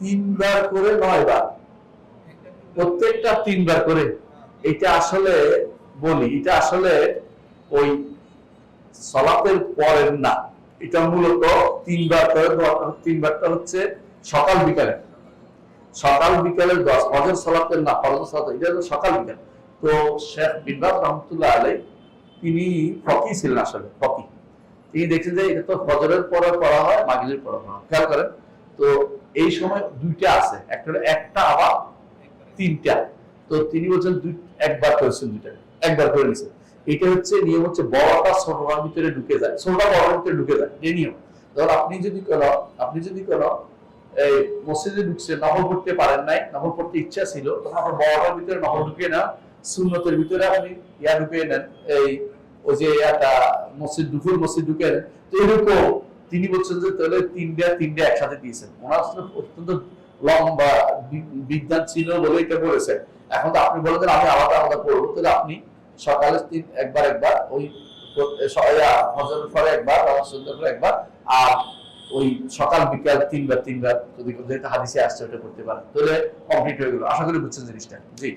তিনবার প্রত্যেকটা তিনবার করে। এটা আসলে বলি, এটা আসলে ওই পরের না। এটা মূলত তিনবার করে তিনবারটা হচ্ছে সকাল, বিকালে। সকাল বিকালের দশ, ফজর সলাতের না ফজর এটা সকাল, বিকাল। তো শেখ বিনবাস রহমতুল্লাহ আলাই তিনি ফকি ছিলেন আসলে, ফকি। তিনি দেখছেন যে এটা তো ফজরের পরে পড়া হয়, মাগরিবের পরে পড়া খেয়াল করেন, তো এই সময় দুইটা আছে, একটা একটা, আবার তিনটা। তো তিনি বলছেন একবার করেছেন দুইটা, একবার করে নিছেন এটা হচ্ছে নিয়ম হচ্ছে বড়টা ছোটটার ভিতরে ঢুকে যায় ছোটটা বড়টার ভিতরে ঢুকে যায়, এই নিয়ম। ধর আপনি যদি কোন, আপনি যদি কোন, এই মসজিদে ঢুকছে নফল পড়তে পারেন নাই, নফল পড়তে ইচ্ছা ছিল, তখন আপনার বড়টার ভিতরে নফল ঢুকে না সুন্নতের ভিতরে আপনি ইয়া ঢুকিয়ে নেন, এই ওই যে একটা মসজিদ দুপুর মসজিদ ঢুকিয়ে নেন তো এরকম তিনি বলছেন যে তাহলে তিনটা তিনটা একসাথে দিয়েছেন। ওনার আসলে অত্যন্ত লম্বা বিজ্ঞান ছিল বলে এটা বলেছেন। এখন তো আপনি বলেছেন আমি আলাদা আলাদা করব তাহলে আপনি সকালে তিন, একবার একবার, ওই হজরের পরে একবার সন্ধ্যার পরে একবার, আর ওই সকাল, বিকাল তিনবার তিনবার যদি হাদিসে আসছে, ওটা করতে পারেন। তাহলে কমপ্লিট হয়ে গেল। আশা করি বুঝছেন জিনিসটা। জি।